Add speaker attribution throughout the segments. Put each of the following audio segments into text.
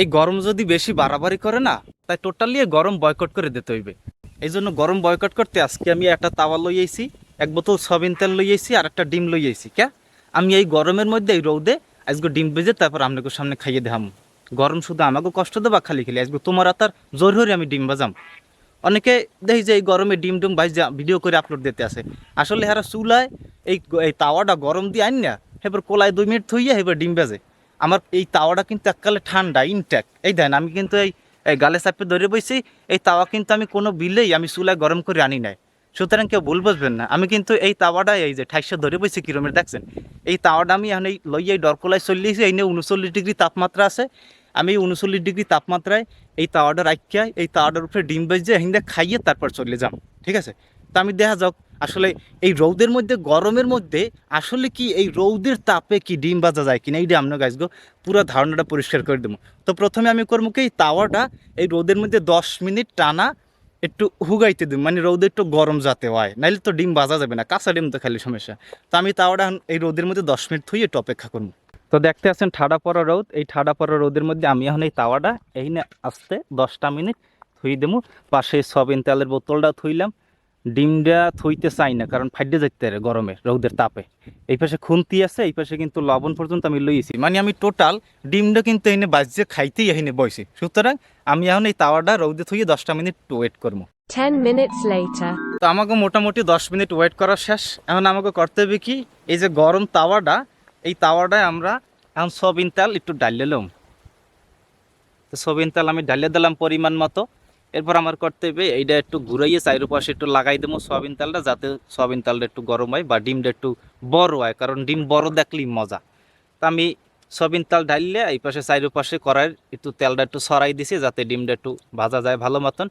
Speaker 1: এই গরম যদি বেশি বাড়াবাড়ি করে না, তাই টোটালি গরম বয়কট করে দিতে হইবে। এই জন্য গরম বয়কট করতে আজকে আমি একটা তাওয়া লই আইছি, এক বোতল সবিন তেল লই আর একটা ডিম লই আইছি কে আমি এই গরমের মধ্যে, এই রৌদে আজকে ডিম বেজে তারপর আপনাকে সামনে খাইয়ে দেহাম গরম শুধু আমাকে কষ্ট দেবা খালি খালি, আজকে তোমার তার জোর হরে আমি ডিম বাজাম অনেকে দেখি যে এই গরমে ডিম ডুম ভাইজা ভিডিও করে আপলোড দিতে আসে। আসলে হেরা চুলায় এই এই তাওয়াটা গরম দিয়ে আইন না, এবার কোলায় দুই মিনিট থইয়া এবার ডিম বেজে আমার এই তাওয়াটা কিন্তু এককালে ঠান্ডা ইনট্যাক এই দেন, আমি কিন্তু এই গালে চাপে ধরে বইছি, এই তাওয়া কিন্তু আমি কোনো বিলেই আমি চুলায় গরম করে আনি নাই। সুতরাং কেউ ভুল বুঝবেন না। আমি কিন্তু এই তাওয়াটা এই যে ঠাইশো ধরে বইছি কিরমের দেখছেন? এই তাওয়াটা আমি এখন এই লইয়া এই ডরকোলায় চল্লিশ, এই নিয়ে উনচল্লিশ ডিগ্রি তাপমাত্রা আছে। আমি উনচল্লিশ ডিগ্রি তাপমাত্রায় এই তাওয়াটা রাখিয়া এই তাওয়াটার উপরে ডিম বেজে হিন্দে খাইয়ে তারপর চলে যাম। ঠিক আছে? তা আমি দেখা যাক আসলে এই রৌদের মধ্যে, গরমের মধ্যে আসলে কি এই রৌদের তাপে কি ডিম বাজা যায় কিনা? এইটা আমরা গাছগো পুরো ধারণাটা পরিষ্কার করে দেবো। তো প্রথমে আমি করব কি, এই তাওয়াটা এই রোদের মধ্যে দশ মিনিট টানা একটু হুগাইতে দিব। মানে রোদে একটু গরম যাতে হয়, নাইলে তো ডিম বাজা যাবে না, কাঁচা ডিম তো খালি সমস্যা। তো আমি তাওয়াটা এই রোদের মধ্যে দশ মিনিট থুই একটু অপেক্ষা করব। তো দেখতে আছেন ঠাডা পড়া রোদ, এই ঠাডা পড়া রোদের মধ্যে আমি এখন এই তাওয়াটা এই না আসতে দশটা মিনিট থুই দেবো। পাশে সবিন তেলের বোতলটা থুইলাম। ডিমটা থইতে চাই না কারণ ফাইডে যেতে পারে গরমে রৌদের তাপে। এই পাশে খুন্তি আছে এই পাশে কিন্তু লবণ পর্যন্ত আমি লইছি মানে আমি টোটাল ডিমটা কিন্তু এনে বাজছে খাইতেই এখানে বইছি। সুতরাং আমি এখন এই তাওয়াটা রৌদে থইয়ে দশটা মিনিট ওয়েট করব।
Speaker 2: 10 minutes later.
Speaker 1: তো আমাকে মোটামুটি দশ মিনিট ওয়েট করা শেষ। এখন আমাকে করতে হবে কি এই যে গরম তাওয়াটা এই তাওয়াটায় আমরা এখন সবিন তেল একটু ডালিয়ে তো সবিন তেল আমি ডালিয়ে দিলাম পরিমাণ মতো। এরপর আমার করতে হবে, এইটা একটু ঘুরাইয়ে চাইর পাশে একটু লাগাই দেবো সয়াবিন তেলটা, যাতে সয়াবিন তেলটা একটু গরম হয় বা ডিমটা একটু বড় হয়, কারণ ডিম বড় দেখলেই মজা। তা আমি সয়াবিন তেল ঢাললে এই পাশে চাইর পাশে করার একটু তেলটা একটু সরাই দিছি, যাতে ডিমটা একটু ভাজা যায় ভালো মতন।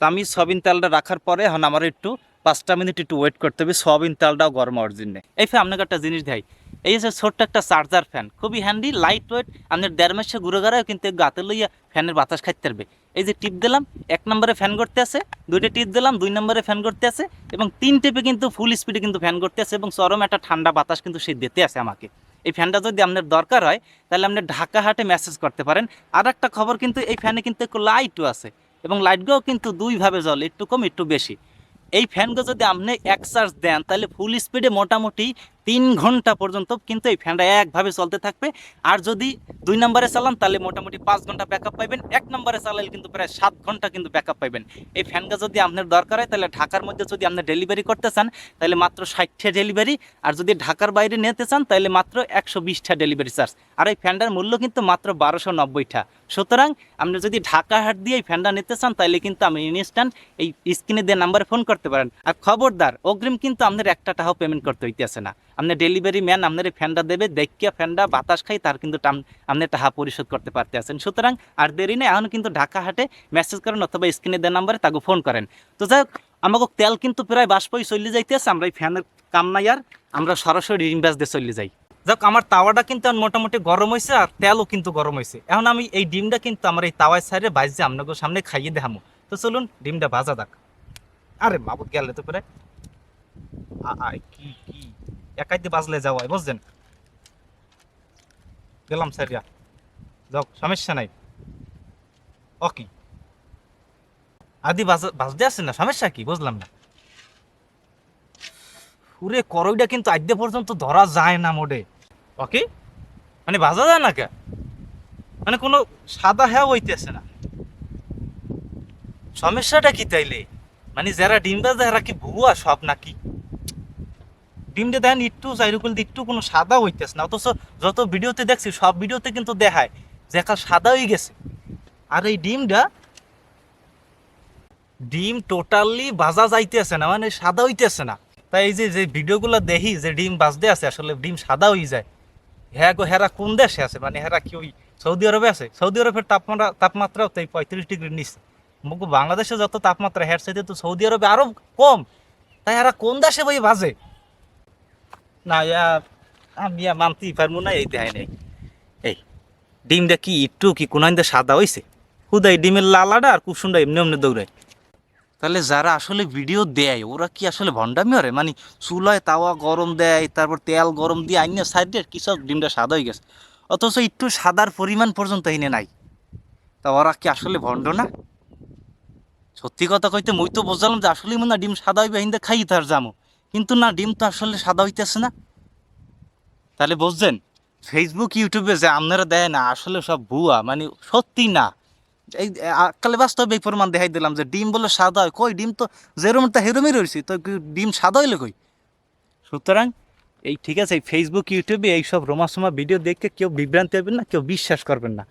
Speaker 1: তা আমি সয়াবিন তেলটা রাখার পরে এখন আমার একটু পাঁচটা মিনিট একটু ওয়েট করতে হবে, সয়াবিন তেলটাও গরম হওয়ার জন্য। এই ফ্যান, আপনাকে একটা জিনিস দেয় এই যে ছোট্ট একটা চার্জার ফ্যান খুবই হ্যান্ডি লাইট ওয়েট আপনার দেড় মাসে ঘুরে ঘুরে কিন্তু গাতে লইয়া ফ্যানের বাতাস খাইতে পারবে। এই যে টিপ দিলাম, এক নম্বরে ফ্যান করতে আছে, দুইটা টিপ দিলাম, দুই নম্বরে ফ্যান করতে আছে, এবং তিন টিপে কিন্তু ফুল স্পিডে কিন্তু ফ্যান করতে আছে, এবং চরম একটা ঠান্ডা বাতাস কিন্তু সে দিতে আছে আমাকে। এই ফ্যানটা যদি আপনার দরকার হয়, তাহলে আপনি ঢাকা হাটে মেসেজ করতে পারেন। আর একটা খবর কিন্তু, এই ফ্যানে কিন্তু একটু লাইটও আছে, এবং লাইটগুলো কিন্তু দুইভাবে জল একটু কম, একটু বেশি। এই ফ্যানগুলো যদি আপনি এক চার্জ দেন, তাহলে ফুল স্পিডে মোটামুটি তিন ঘণ্টা পর্যন্ত কিন্তু এই ফ্যানটা একভাবে চলতে থাকবে। আর যদি দুই নম্বরে চালান, তাহলে মোটামুটি পাঁচ ঘণ্টা ব্যাকআপ পাইবেন। এক নম্বরে চালালে কিন্তু প্রায় সাত ঘণ্টা কিন্তু ব্যাকআপ পাইবেন। এই ফ্যানটা যদি আপনার দরকার হয়, তাহলে ঢাকার মধ্যে যদি আপনি ডেলিভারি করতে চান, তাহলে মাত্র ষাটটা ডেলিভারি আর যদি ঢাকার বাইরে নিতে চান, তাহলে মাত্র একশো বিশটা ডেলিভারি চার্জ আর এই ফ্যানটার মূল্য কিন্তু মাত্র বারোশো নব্বইটা। সুতরাং আপনি যদি ঢাকা হাট দিয়ে এই ফ্যানটা নিতে চান, তাহলে কিন্তু আপনি ইনস্ট্যান্ট এই স্ক্রিনে দিয়ে নাম্বারে ফোন করতে পারেন। আর খবরদার, অগ্রিম কিন্তু আপনার একটা টাকাও পেমেন্ট করতে হইতেছে না। আপনার ডেলিভারি ম্যান আপনার ফ্যানটা দেবে, দেখিয়া ফ্যানটা বাতাস খাই, তার কিন্তু আপনি টাকা পরিশোধ করতে পারতে আছেন। সুতরাং আর দেরি নেই, এখন কিন্তু ঢাকা হাটে মেসেজ করেন অথবা স্ক্রিনে দেওয়া নাম্বারে তাকে ফোন করেন। তো যাই হোক, আমাকে তেল কিন্তু প্রায় বাষ্পই চলে যাইতেছে আমরা এই ফ্যানের কাম নাই আর, আমরা সরাসরি ইনভেস দিয়ে চলে যাই। যাক আমার তাওয়াটা কিন্তু মোটামুটি গরম হয়েছে আর তেলও কিন্তু গরম হয়েছে এখন আমি এই ডিমটা কিন্তু আমার এই তাওয়ায় সাইডে বাইজে আপনাকে সামনে খাইয়ে দেখামো। তো চলুন, ডিমটা ভাজা দেখ আরে মাবুত গেলে তো প্রায় আ- কি কি একাইতে বাজলে যাওয়া বুঝছেন? গেলাম সারিয়া যাও, সমস্যা নাই। ওকে। আদি বাজতে আসছে না? সমস্যা কি? বুঝলাম না। পুরে করইটা কিন্তু আদ্য পর্যন্ত ধরা যায় না মোডে ওকে? মানে বাজা যায় না কে? মানে কোনো সাদা হ্যাঁ হইতেছে না। সমস্যাটা কি তাইলে? মানে যারা ডিম বাজে এরা কি ভুয়া সব নাকি? ডিমটা দেখেন একটু চাইরুকুল একটু কোনো সাদা হইতেছে না। অথচ যত ভিডিওতে দেখছি, সব ভিডিওতে কিন্তু দেখায় যে একটা সাদা হয়ে গেছে। আর এই ডিমটা, ডিম টোটালি বাজা যাইতেছে না মানে সাদা হইতেছে না। তাই এই যে যে ভিডিওগুলো দেখি যে ডিম বাজতে আছে, আসলে ডিম সাদা হয়ে যায়। হ্যাঁ গো, হেরা কোন দেশে আছে? মানে হেরা কি ওই সৌদি আরবে আছে? সৌদি আরবের তাপমাত্রা, তাপমাত্রাও তাই পঁয়ত্রিশ ডিগ্রির নিচে। বাংলাদেশে যত তাপমাত্রা, হের চাইতে তো সৌদি আরবে আরও কম। তাই এরা কোন দেশে বই বাজে না নাই। ডিমটা কি কি কোন সাদা ডিমের আর এমনি এমনি দৌড়ায়। তাহলে যারা আসলে ভিডিও দেয়, ওরা কি আসলে ভণ্ডামি করে? মানে চুলায় তাওয়া গরম দেয়, তারপর তেল গরম দিয়ে আইনে সাইড দিয়ে কি ডিমটা সাদা হয়ে গেছে? অথচ একটু সাদার পরিমাণ পর্যন্ত এনে নাই। তা ওরা কি আসলে ভণ্ড না? সত্যি কথা কইতে, মই তো বুঝলাম যে আসলে মনে ডিম সাদা হইবে খাই তার জামো কিন্তু না, ডিম তো আসলে সাদা হইতেছে না। তাহলে বুঝছেন ফেসবুক ইউটিউবে যে আপনারা দেয় না, আসলে সব ভুয়া মানে সত্যি না। এই কালে বাস্তবে এই প্রমাণ দেখাই দিলাম যে ডিম বলে সাদা হয়। কই, ডিম তো যেরমটা হেরমই রয়েছে তো ডিম সাদা হইলে কই? সুতরাং, এই ঠিক আছে, এই ফেসবুক ইউটিউবে এইসব রোমাসমা ভিডিও দেখে কেউ বিভ্রান্তি হবেন না, কেউ বিশ্বাস করবেন না।